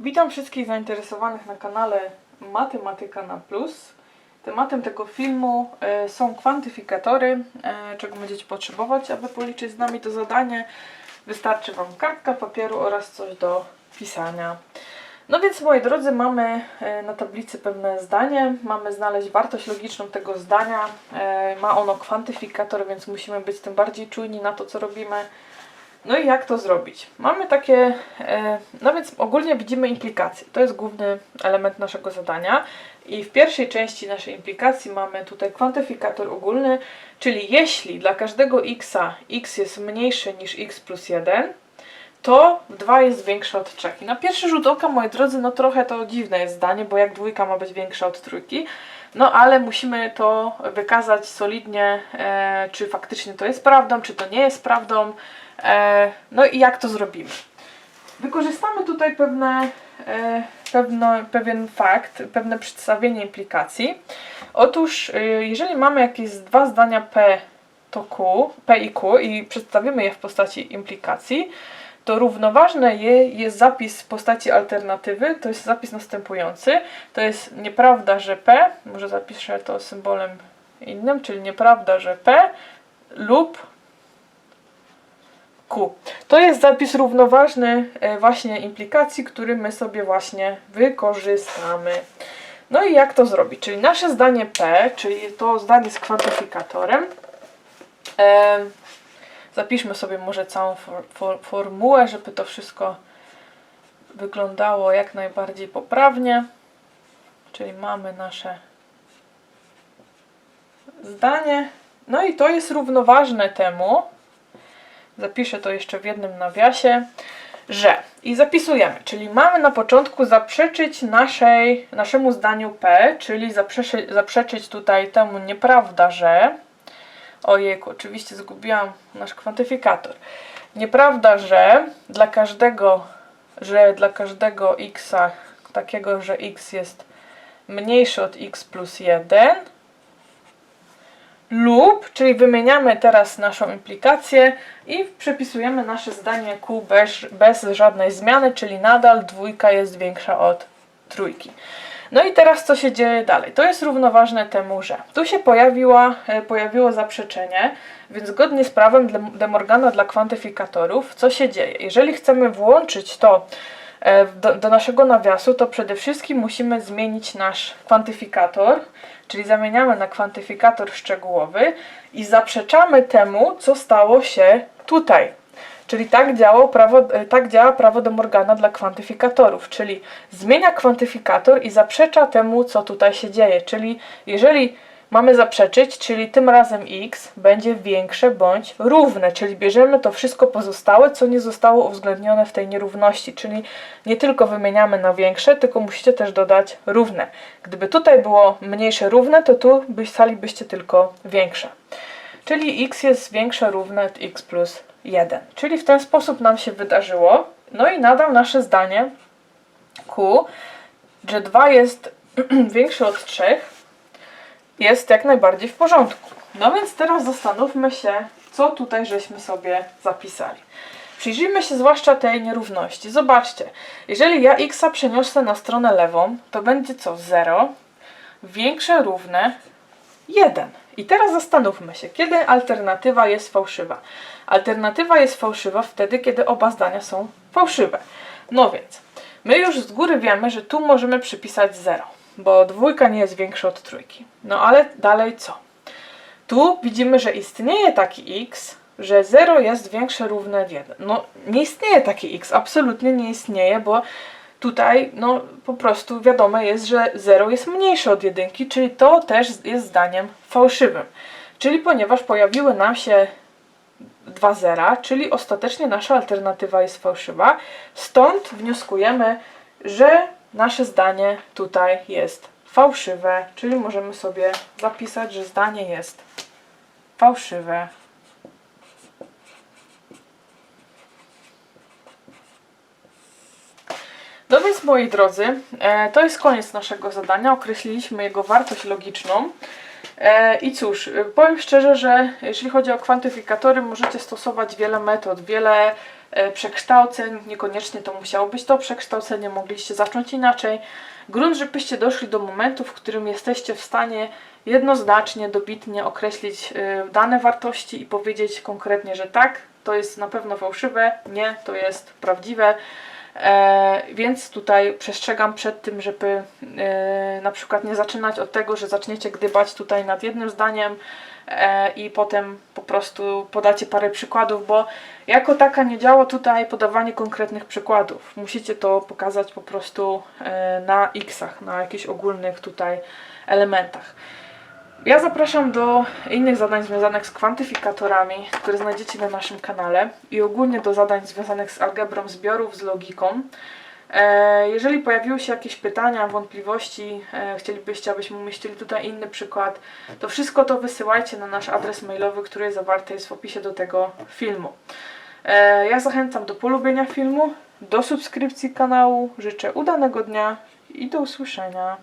Witam wszystkich zainteresowanych na kanale Matematyka na Plus. Tematem tego filmu e, są kwantyfikatory, e, czego będziecie potrzebować, aby policzyć z nami to zadanie. Wystarczy Wam kartka papieru oraz coś do pisania. No więc moi drodzy, mamy e, na tablicy pewne zdanie, mamy znaleźć wartość logiczną tego zdania. Ma ono kwantyfikator, więc musimy być tym bardziej czujni na to, co robimy. No i jak to zrobić? Mamy takie, e, no więc ogólnie widzimy implikacje. To jest główny element naszego zadania. I w pierwszej części naszej implikacji mamy tutaj kwantyfikator ogólny, czyli jeśli dla każdego x x jest mniejszy niż x plus 1, to 2 jest większe od 3. I na pierwszy rzut oka, moi drodzy, no trochę to dziwne jest zdanie, bo jak dwójka ma być większa od trójki, no ale musimy to wykazać solidnie, e, czy faktycznie to jest prawdą, czy to nie jest prawdą, no i jak to zrobimy. Wykorzystamy tutaj pewne, e, pewno, pewien fakt, pewne przedstawienie implikacji. Otóż, e, jeżeli mamy jakieś dwa zdania P to Q, P i Q i przedstawimy je w postaci implikacji, to równoważne je jest zapis w postaci alternatywy, to jest zapis następujący. To jest nieprawda, że P, może zapiszę to symbolem innym, czyli nieprawda, że P lub Q. To jest zapis równoważny e, właśnie implikacji, który my sobie właśnie wykorzystamy. No i jak to zrobić? Czyli nasze zdanie P, czyli to zdanie z kwantyfikatorem. em, Zapiszmy sobie może całą for, for, formułę, żeby to wszystko wyglądało jak najbardziej poprawnie. Czyli mamy nasze zdanie. No i to jest równoważne temu, zapiszę to jeszcze w jednym nawiasie, że i zapisujemy, czyli mamy na początku zaprzeczyć naszej, naszemu zdaniu P, czyli zaprzeczyć, zaprzeczyć tutaj temu nieprawda, że Ojejku, oczywiście zgubiłam nasz kwantyfikator. Nieprawda, że dla każdego, że dla każdego x takiego, że x jest mniejszy od x plus 1 lub, czyli wymieniamy teraz naszą implikację i przepisujemy nasze zdanie Q bez, bez żadnej zmiany, czyli nadal dwójka jest większa od trójki. No i teraz co się dzieje dalej? To jest równoważne temu, że tu się pojawiła, e, pojawiło zaprzeczenie, więc zgodnie z prawem De- Morgana dla kwantyfikatorów, co się dzieje? Jeżeli chcemy włączyć to do, do naszego nawiasu, to przede wszystkim musimy zmienić nasz kwantyfikator, czyli zamieniamy na kwantyfikator szczegółowy i zaprzeczamy temu, co stało się tutaj. Czyli tak, prawo, e, tak działa prawo de Morgana dla kwantyfikatorów, czyli zmienia kwantyfikator i zaprzecza temu, co tutaj się dzieje. Czyli jeżeli mamy zaprzeczyć, czyli tym razem x będzie większe bądź równe, czyli bierzemy to wszystko pozostałe, co nie zostało uwzględnione w tej nierówności, czyli nie tylko wymieniamy na większe, tylko musicie też dodać równe. Gdyby tutaj było mniejsze równe, to tu pisalibyście tylko większe. Czyli x jest większe równe x plus 1. Czyli w ten sposób nam się wydarzyło. No i nadal nasze zdanie Q, że 2 jest większe od 3, jest jak najbardziej w porządku. No więc teraz zastanówmy się, co tutaj żeśmy sobie zapisali. Przyjrzyjmy się zwłaszcza tej nierówności. Zobaczcie, jeżeli ja x przeniosę na stronę lewą, to będzie co? 0 większe równe 1. I teraz zastanówmy się, kiedy alternatywa jest fałszywa. Alternatywa jest fałszywa wtedy, kiedy oba zdania są fałszywe. No więc, my już z góry wiemy, że tu możemy przypisać 0, bo dwójka nie jest większa od trójki. No ale dalej co? Tu widzimy, że istnieje taki x, że 0 jest większe równe od 1. No nie istnieje taki x, absolutnie nie istnieje, bo tutaj no po prostu wiadome jest, że 0 jest mniejsze od jedynki, czyli to też jest zdaniem fałszywym. Czyli ponieważ pojawiły nam się dwa zera, czyli ostatecznie nasza alternatywa jest fałszywa, stąd wnioskujemy, że nasze zdanie tutaj jest fałszywe, czyli możemy sobie zapisać, że zdanie jest fałszywe. No więc moi drodzy, e, to jest koniec naszego zadania. Określiliśmy jego wartość logiczną. E, I cóż, powiem szczerze, że jeżeli chodzi o kwantyfikatory, możecie stosować wiele metod, wiele e, przekształceń. Niekoniecznie to musiało być to przekształcenie, mogliście zacząć inaczej. Grunt, żebyście doszli do momentu, w którym jesteście w stanie jednoznacznie, dobitnie określić y, dane wartości i powiedzieć konkretnie, że tak, to jest na pewno fałszywe, nie, to jest prawdziwe. E, więc tutaj przestrzegam przed tym, żeby e, na przykład nie zaczynać od tego, że zaczniecie gdybać tutaj nad jednym zdaniem e, i potem po prostu podacie parę przykładów, bo jako taka nie działa tutaj podawanie konkretnych przykładów. Musicie to pokazać po prostu e, na x-ach, na jakichś ogólnych tutaj elementach. Ja zapraszam do innych zadań związanych z kwantyfikatorami, które znajdziecie na naszym kanale i ogólnie do zadań związanych z algebrą zbiorów, z logiką. E, Jeżeli pojawiły się jakieś pytania, wątpliwości, e, chcielibyście, abyśmy umieścili tutaj inny przykład, to wszystko to wysyłajcie na nasz adres mailowy, który zawarty jest w opisie do tego filmu. E, Ja zachęcam do polubienia filmu, do subskrypcji kanału. Życzę udanego dnia i do usłyszenia.